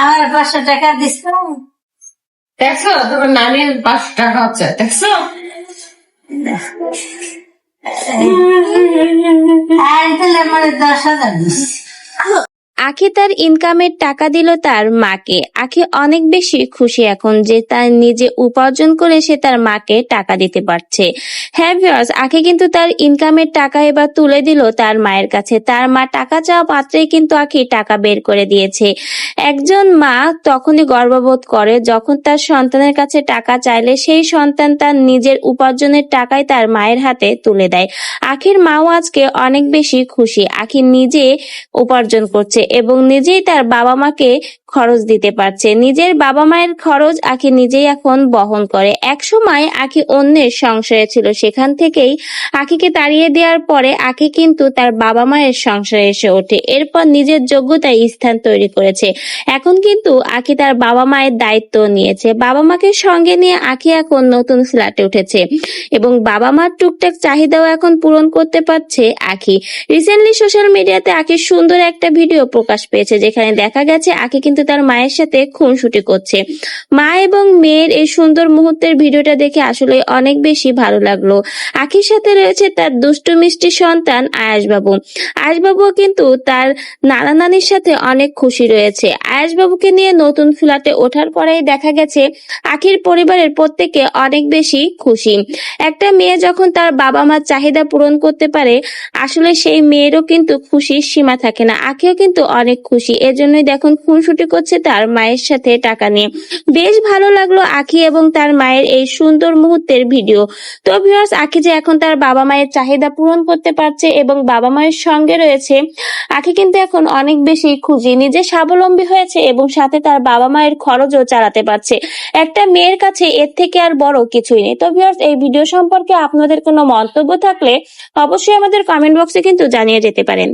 আমার পাঁচশো টাকা দিছো? দেখছ? তোমার নানির পাঁচশো টাকা হচ্ছে দেখছ? আর তাহলে আমার দশ হাজার দিস। আখি তার ইনকামের টাকা দিল তার মাকে। আখি অনেক বেশি খুশি এখন যে তার নিজে উপার্জন করে সে তার মাকে টাকা দিতে পারছে। হ্যাঁ ভিউয়ার্স আখি কিন্তু তার ইনকামের টাকা এবার তুলে দিল তার মায়ের কাছে। তার মা টাকা চাওয়া পাত্রেই কিন্তু আখি টাকা বের করে দিয়েছে। একজন মা তখনই গর্ববোধ করে যখন তার সন্তানের কাছে টাকা চাইলে সেই সন্তান তার নিজের উপার্জনের টাকায় তার মায়ের হাতে তুলে দেয়। আখির মাও আজকে অনেক বেশি খুশি। আখি নিজে উপার্জন করছে। এবং নিজেই তার বাবা মাকে খরচ দিতে পারছে। নিজের বাবা মায়ের খরচ আখি নিজেই এখন বহন করে। এক সময় আখি অন্যের সংসারে ছিল। সেখান থেকেই আখিকে তাড়িয়ে দেওয়ার পরে আখি কিন্তু তার বাবা মায়ের সংসারে এসে ওঠে। এরপর নিজের যোগ্যতায় স্থান তৈরি করেছে। এখন কিন্তু আখি তার বাবা মায়ের দায়িত্ব নিয়েছে। বাবা মাকে সঙ্গে নিয়ে আখি এখন নতুন ফ্ল্যাটে উঠেছে এবং বাবা মার টুকটাক চাহিদাও এখন পূরণ করতে পারছে আখি। রিসেন্টলি সোশ্যাল মিডিয়াতে আখির সুন্দর একটা ভিডিও প্রকাশ পেয়েছে, যেখানে দেখা গেছে আখি কিন্তু তার মায়ের সাথে খুনসুটি করছে। মা এবং মেয়ের এই সুন্দর মুহূর্তের ভিডিওটা দেখে আসলে অনেক বেশি ভালো লাগল। আখির সাথে রয়েছে তার দুষ্টু মিষ্টি সন্তান আয়াসবাবু আয়াসবাবুও কিন্তু তার নানা নানির সাথে অনেক খুশি রয়েছে। আয়াসবাবুকে নিয়ে নতুন ফ্ল্যাটে ওঠার পরেই দেখা গেছে, আখির পরিবারের প্রত্যেকে অনেক বেশি খুশি। একটা মেয়ে যখন তার বাবা মার চাহিদা পূরণ করতে পারে, আসলে সেই মেয়েরও কিন্তু খুশির সীমা থাকে না। আখিও কিন্তু অনেক খুশি। এজন্যই দেখুন, খুনসুটি করছে তার মায়ের সাথে টাকা নিয়ে। বেশ ভালো লাগল আখি এবং তার মায়ের এই সুন্দর মুহূর্তের ভিডিও। তো ভিউয়ার্স আখি যে এখন তার বাবা মায়ের চাহিদা পূরণ করতে পারছে এবং বাবা মায়ের সঙ্গে রয়েছে, আখি কিন্তু এখন অনেক বেশি খুঁজি নিজে স্বাবলম্বী হয়েছে এবং সাথে তার বাবা মায়ের খরচও চালাতে পারছে। একটা মেয়ের কাছে এর থেকে আর বড় কিছুই নেই। তো ভিউয়ার্স এই ভিডিও সম্পর্কে আপনাদের কোনো মন্তব্য থাকলে অবশ্যই আমাদের কমেন্ট বক্সে কিন্তু জানিয়ে যেতে পারেন।